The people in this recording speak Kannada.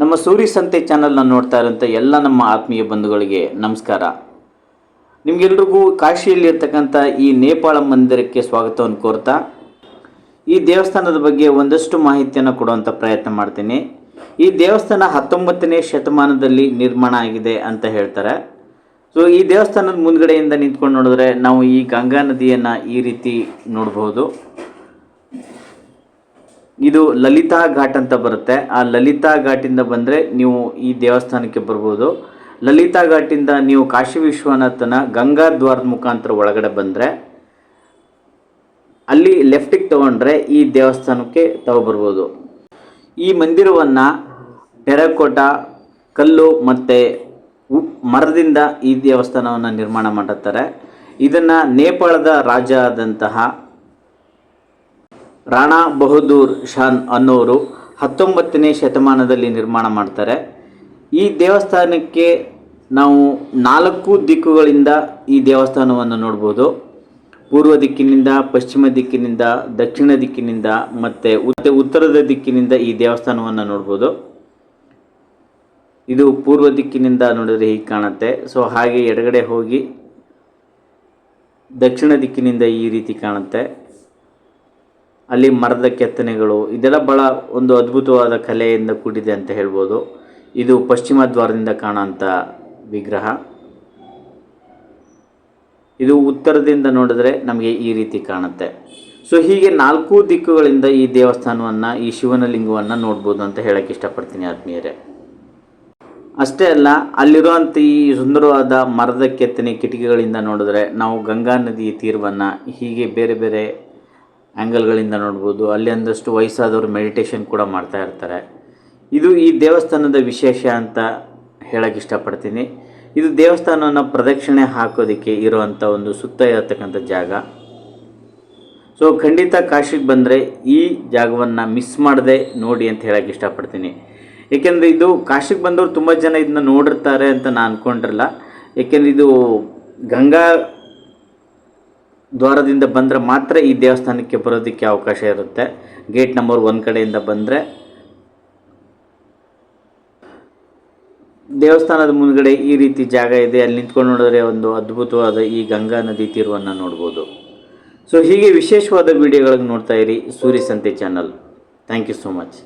ನಮ್ಮ ಸೂರಿ ಸಂತೆ ಚಾನಲ್ನ ನೋಡ್ತಾ ಇರೋಂಥ ಎಲ್ಲ ನಮ್ಮ ಆತ್ಮೀಯ ಬಂಧುಗಳಿಗೆ ನಮಸ್ಕಾರ. ನಿಮಗೆಲ್ರಿಗೂ ಕಾಶಿಯಲ್ಲಿರ್ತಕ್ಕಂಥ ಈ ನೇಪಾಳ ಮಂದಿರಕ್ಕೆ ಸ್ವಾಗತವನ್ನು ಕೋರ್ತಾ, ಈ ದೇವಸ್ಥಾನದ ಬಗ್ಗೆ ಒಂದಷ್ಟು ಮಾಹಿತಿಯನ್ನು ಕೊಡುವಂಥ ಪ್ರಯತ್ನ ಮಾಡ್ತೀನಿ. ಈ ದೇವಸ್ಥಾನ ಹತ್ತೊಂಬತ್ತನೇ ಶತಮಾನದಲ್ಲಿ ನಿರ್ಮಾಣ ಆಗಿದೆ ಅಂತ ಹೇಳ್ತಾರೆ. ಸೊ ಈ ದೇವಸ್ಥಾನದ ಮುಂದ್ಗಡೆಯಿಂದ ನಿಂತ್ಕೊಂಡು ನೋಡಿದ್ರೆ ನಾವು ಈ ಗಂಗಾ ನದಿಯನ್ನು ಈ ರೀತಿ ನೋಡಬಹುದು ಇದು ಲಲಿತಾ ಘಾಟ್ ಅಂತ ಬರುತ್ತೆ. ಆ ಲಲಿತಾ ಘಾಟಿಂದ ಬಂದರೆ ನೀವು ಈ ದೇವಸ್ಥಾನಕ್ಕೆ ಬರ್ಬೋದು. ಲಲಿತಾ ಘಾಟಿಂದ ನೀವು ಕಾಶಿ ವಿಶ್ವನಾಥನ ಗಂಗಾ ದ್ವಾರದ ಮುಖಾಂತರ ಒಳಗಡೆ ಬಂದರೆ, ಅಲ್ಲಿ ಲೆಫ್ಟಿಗೆ ತಗೊಂಡ್ರೆ ಈ ದೇವಸ್ಥಾನಕ್ಕೆ ತಗೊಬರ್ಬೋದು ಈ ಮಂದಿರವನ್ನು ಟೆರಕೋಟ, ಕಲ್ಲು ಮತ್ತು ಮರದಿಂದ ಈ ದೇವಸ್ಥಾನವನ್ನು ನಿರ್ಮಾಣ ಮಾಡುತ್ತಾರೆ ಇದನ್ನು ನೇಪಾಳದ ರಾಜ ಆದಂತಹ ರಾಣಾ ಬಹದ್ದೂರ್ ಶಾನ್ ಅನ್ನೋರು ಹತ್ತೊಂಬತ್ತನೇ ಶತಮಾನದಲ್ಲಿ ನಿರ್ಮಾಣ ಮಾಡ್ತಾರೆ. ಈ ದೇವಸ್ಥಾನಕ್ಕೆ ನಾವು ನಾಲ್ಕು ದಿಕ್ಕುಗಳಿಂದ ಈ ದೇವಸ್ಥಾನವನ್ನು ನೋಡ್ಬೋದು. ಪೂರ್ವ ದಿಕ್ಕಿನಿಂದ, ಪಶ್ಚಿಮ ದಿಕ್ಕಿನಿಂದ, ದಕ್ಷಿಣ ದಿಕ್ಕಿನಿಂದ ಮತ್ತು ಉತ್ತ ಉತ್ತರದ ದಿಕ್ಕಿನಿಂದ ಈ ದೇವಸ್ಥಾನವನ್ನು ನೋಡ್ಬೋದು. ಇದು ಪೂರ್ವ ದಿಕ್ಕಿನಿಂದ ನೋಡಿದರೆ ಹೀಗೆ ಕಾಣುತ್ತೆ. ಸೊ ಹಾಗೆ ಎಡಗಡೆ ಹೋಗಿ ದಕ್ಷಿಣ ದಿಕ್ಕಿನಿಂದ ಈ ರೀತಿ ಕಾಣುತ್ತೆ. ಅಲ್ಲಿ ಮರದ ಕೆತ್ತನೆಗಳು, ಇದೆಲ್ಲ ಭಾಳ ಒಂದು ಅದ್ಭುತವಾದ ಕಲೆಯಿಂದ ಕೂಡಿದೆ ಅಂತ ಹೇಳ್ಬೋದು. ಇದು ಪಶ್ಚಿಮ ದ್ವಾರದಿಂದ ಕಾಣೋಂಥ ವಿಗ್ರಹ. ಇದು ಉತ್ತರದಿಂದ ನೋಡಿದ್ರೆ ನಮಗೆ ಈ ರೀತಿ ಕಾಣುತ್ತೆ. ಸೊ ಹೀಗೆ ನಾಲ್ಕು ದಿಕ್ಕುಗಳಿಂದ ಈ ದೇವಸ್ಥಾನವನ್ನು, ಈ ಶಿವನ ಲಿಂಗವನ್ನು ನೋಡ್ಬೋದು ಅಂತ ಹೇಳಕ್ಕೆ ಇಷ್ಟಪಡ್ತೀನಿ ಆತ್ಮೀಯರೇ. ಅಷ್ಟೇ ಅಲ್ಲ ಅಲ್ಲಿರುವಂಥ ಈ ಸುಂದರವಾದ ಮರದ ಕೆತ್ತನೆ ಕಿಟಕಿಗಳಿಂದ ನೋಡಿದ್ರೆ ನಾವು ಗಂಗಾ ನದಿ ತೀರವನ್ನು ಹೀಗೆ ಬೇರೆ ಬೇರೆ ಆ್ಯಂಗಲ್ಗಳಿಂದ ನೋಡ್ಬೋದು. ಅಲ್ಲಿ ಒಂದಷ್ಟು ವಯಸ್ಸಾದವರು ಮೆಡಿಟೇಷನ್ ಕೂಡ ಮಾಡ್ತಾ ಇರ್ತಾರೆ. ಇದು ಈ ದೇವಸ್ಥಾನದ ವಿಶೇಷ ಅಂತ ಹೇಳೋಕ್ಕೆ ಇಷ್ಟಪಡ್ತೀನಿ. ಇದು ದೇವಸ್ಥಾನವನ್ನು ಪ್ರದಕ್ಷಿಣೆ ಹಾಕೋದಕ್ಕೆ ಇರುವಂಥ ಒಂದು ಸುತ್ತ ಇರತಕ್ಕಂಥ ಜಾಗ. ಸೊ ಖಂಡಿತ ಕಾಶಿಗೆ ಬಂದರೆ ಈ ಜಾಗವನ್ನು ಮಿಸ್ ಮಾಡದೆ ನೋಡಿ ಅಂತ ಹೇಳೋಕ್ಕೆ ಇಷ್ಟಪಡ್ತೀನಿ. ಏಕೆಂದರೆ ಇದು ಕಾಶಿಗೆ ಬಂದವರು ತುಂಬ ಜನ ಇದನ್ನ ನೋಡಿರ್ತಾರೆ ಅಂತ ನಾನು ಅಂದ್ಕೊಂಡಿರಲ್ಲ ಏಕೆಂದರೆ ಇದು ಗಂಗಾ ದ್ವಾರದಿಂದ ಬಂದರೆ ಮಾತ್ರ ಈ ದೇವಸ್ಥಾನಕ್ಕೆ ಬರೋದಕ್ಕೆ ಅವಕಾಶ ಇರುತ್ತೆ. ಗೇಟ್ ನಂಬರ್ ಒಂದು ಕಡೆಯಿಂದ ಬಂದರೆ ದೇವಸ್ಥಾನದ ಮುಂದ್ಗಡೆ ಈ ರೀತಿ ಜಾಗ ಇದೆ. ಅಲ್ಲಿ ನಿಂತ್ಕೊಂಡು ನೋಡಿದ್ರೆ ಒಂದು ಅದ್ಭುತವಾದ ಈ ಗಂಗಾ ನದಿ ತೀರವನ್ನು ನೋಡ್ಬೋದು. ಸೊ ಹೀಗೆ ವಿಶೇಷವಾದ ವಿಡಿಯೋಗಳನ್ನು ನೋಡ್ತಾ ಇರಿ. Suryasante Sante channel thank you so much